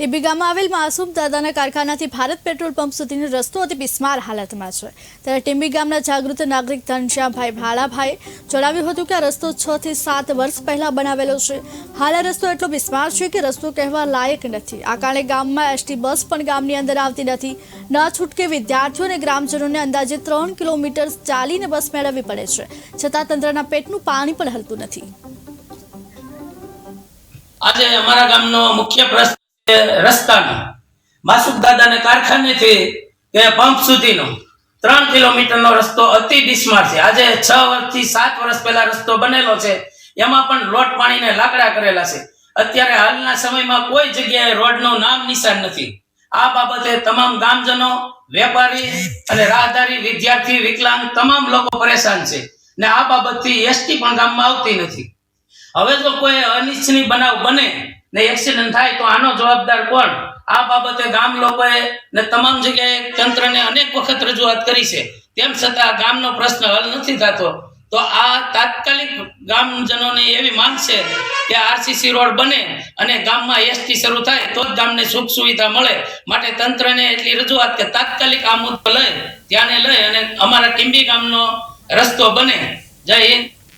TB ગામમાં આવેલ માસૂમ દાદાના કારખાનાથી ભારત પેટ્રોલ પંપ સુધીનો રસ્તો અતિ બિસ્માર હાલતમાં છે. ત્યારે ટીંબી ગામના જાગૃત નાગરિક ઘનશ્યામભાઈ ભાળાભાઈએ જણાવ્યું હતું કે આ રસ્તો છ થી સાત વર્ષ પહેલા બનાવેલો છે. હાલ આ રસ્તો એટલો બિસ્માર છે કે રસ્તો કહેવા લાયક નથી. આ કારણે ગામમાં એસટી બસ પણ ગામની અંદર આવતી નથી. ન છૂટકે વિદ્યાર્થીઓ અને ગ્રામજનોને અંદાજે ત્રણ કિલોમીટર ચાલીને બસ મેળવવી પડે છે. છતાં તંત્રના પેટનું પાણી પણ હલતું નથી. આજે અમારા ગામનો મુખ્ય પ્રશ્ન રસ્તાનો માસુક દાદાને કારખાનેથી કે પંપ સુધીનો ત્રણ કિલોમીટરનો રસ્તો અતિ બિસ્માર છે. આજે છ વર્ષથી સાત વર્ષ પહેલા રસ્તો બનેલો છે. એમાં પણ લોટ પાણીને લાકડા કરેલા છે. અત્યારે હાલના સમયમાં કોઈ જગ્યાએ રોડનું નામ નિશાન નથી. આ બાબતે તમામ ગામજનો, વેપારી અને રાહદારી વિદ્યાર્થી, વિકલાંગ તમામ લોકો પરેશાન છે ને આ બાબતથી એસટી પણ ગામમાં આવતી નથી. હવે જો કોઈ અનિચ્છનીય બનાવ બને ને એક્સિડન્ટ થાય તો આનો જવાબદાર કોણ? આ બાબતે ગામ લોકોએ ને તમામ જગ્યાએ તંત્રને અનેક વખત રજૂઆત કરી છે. તેમ છતાં ગામનો પ્રશ્ન હલ નથી થતો. તો આ તાત્કાલિક ગામજનોની એવી માંગ છે કે આરસીસી રોડ બને અને ગામમાં એસટી શરૂ થાય તો જ ગામને સુખ સુવિધા મળે. માટે તંત્રને એટલી રજૂઆત કે તાત્કાલિક આ મુદ્દો લઈ, ધ્યાને લઈ અને અમારા ટીંબી ગામનો રસ્તો બને. જય હિન્દ.